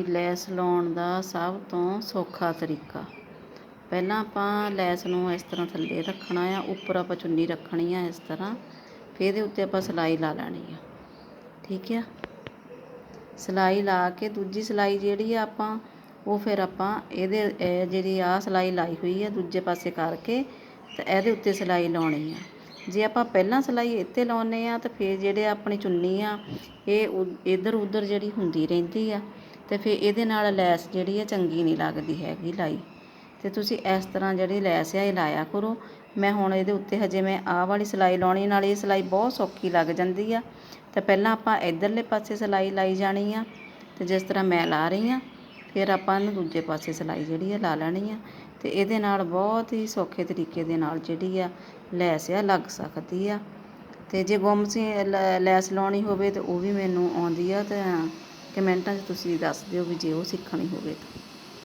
ਜੀ ਲੈਸ ਲਾਉਣ ਦਾ ਸਭ ਤੋਂ ਸੌਖਾ ਤਰੀਕਾ। ਪਹਿਲਾਂ ਆਪਾਂ ਲੈਸ ਨੂੰ ਇਸ ਤਰ੍ਹਾਂ ਥੱਲੇ ਰੱਖਣਾ ਆ, ਉੱਪਰ ਆਪਾਂ ਚੁੰਨੀ ਰੱਖਣੀ ਆ ਇਸ ਤਰ੍ਹਾਂ, ਫਿਰ ਇਹਦੇ ਉੱਤੇ ਆਪਾਂ ਸਿਲਾਈ ਲਾ ਲੈਣੀ ਆ। ਠੀਕ ਆ? ਸਿਲਾਈ ਲਾ ਕੇ ਦੂਜੀ ਸਿਲਾਈ ਜਿਹੜੀ ਆ ਆਪਾਂ, ਉਹ ਫਿਰ ਆਪਾਂ ਇਹਦੇ ਜਿਹੜੀ ਆ ਸਿਲਾਈ ਲਾਈ ਹੋਈ ਆ ਦੂਜੇ ਪਾਸੇ ਕਰਕੇ ਤੇ ਇਹਦੇ ਉੱਤੇ ਸਿਲਾਈ ਲਾਉਣੀ ਆ। ਜੇ ਆਪਾਂ ਪਹਿਲਾਂ ਸਿਲਾਈ ਇੱਥੇ ਲਾਉਨੇ ਆ ਤਾਂ ਫਿਰ ਜਿਹੜੇ ਆਪਣੀ ਚੁੰਨੀ ਆ, ਇਹ ਉ- ਇੱਧਰ ਉੱਧਰ ਜਿਹੜੀ ਹੁੰਦੀ ਰਹਿੰਦੀ ਆ ਤੇ ਫਿਰ ਇਹਦੇ ਨਾਲ ਲੈਸ ਜਿਹੜੀ ਆ ਚੰਗੀ ਨਹੀਂ ਲੱਗਦੀ ਹੈਗੀ ਲਾਈ। ਤੇ ਤੁਸੀਂ ਇਸ ਤਰ੍ਹਾਂ ਜਿਹੜੀ ਲੈਸ ਆ ਇਹ ਲਾਇਆ ਕਰੋ। ਮੈਂ ਹੁਣ ਇਹਦੇ ਉੱਤੇ ਹਜੇ ਮੈਂ ਆਹ ਵਾਲੀ ਸਿਲਾਈ ਲਾਉਣੀ, ਨਾਲ ਇਹ ਸਿਲਾਈ ਬਹੁਤ ਸੌਖੀ ਲੱਗ ਜਾਂਦੀ ਆ। ਤਾਂ ਪਹਿਲਾਂ ਆਪਾਂ ਇਧਰਲੇ ਪਾਸੇ ਸਿਲਾਈ ਲਾਈ ਜਾਣੀ ਆ ਤੇ ਜਿਸ ਤਰ੍ਹਾਂ ਮੈਂ ਲਾ ਰਹੀ ਆ, ਫਿਰ ਆਪਾਂ ਇਹਨੂੰ ਦੂਜੇ ਪਾਸੇ ਸਿਲਾਈ ਜਿਹੜੀ ਆ ਲਾ ਲੈਣੀ ਆ। ਤੇ ਇਹਦੇ ਨਾਲ ਬਹੁਤ ਹੀ ਸੌਖੇ ਤਰੀਕੇ ਦੇ ਨਾਲ ਜਿਹੜੀ ਆ ਲੈਸ ਆ ਲੱਗ ਸਕਦੀ ਆ। ਤੇ ਜੇ ਗੁੰਮ ਸੀ ਲੈਸ ਲਾਉਣੀ ਹੋਵੇ ਤੇ ਉਹ ਵੀ ਮੈਨੂੰ ਆਉਂਦੀ ਆ ਤੇ ਕਮੈਂਟਾਂ 'ਚ ਤੁਸੀਂ ਦੱਸ ਦਿਓ ਵੀ ਜੇ ਉਹ ਸਿੱਖਣੀ ਹੋਵੇ ਤਾਂ।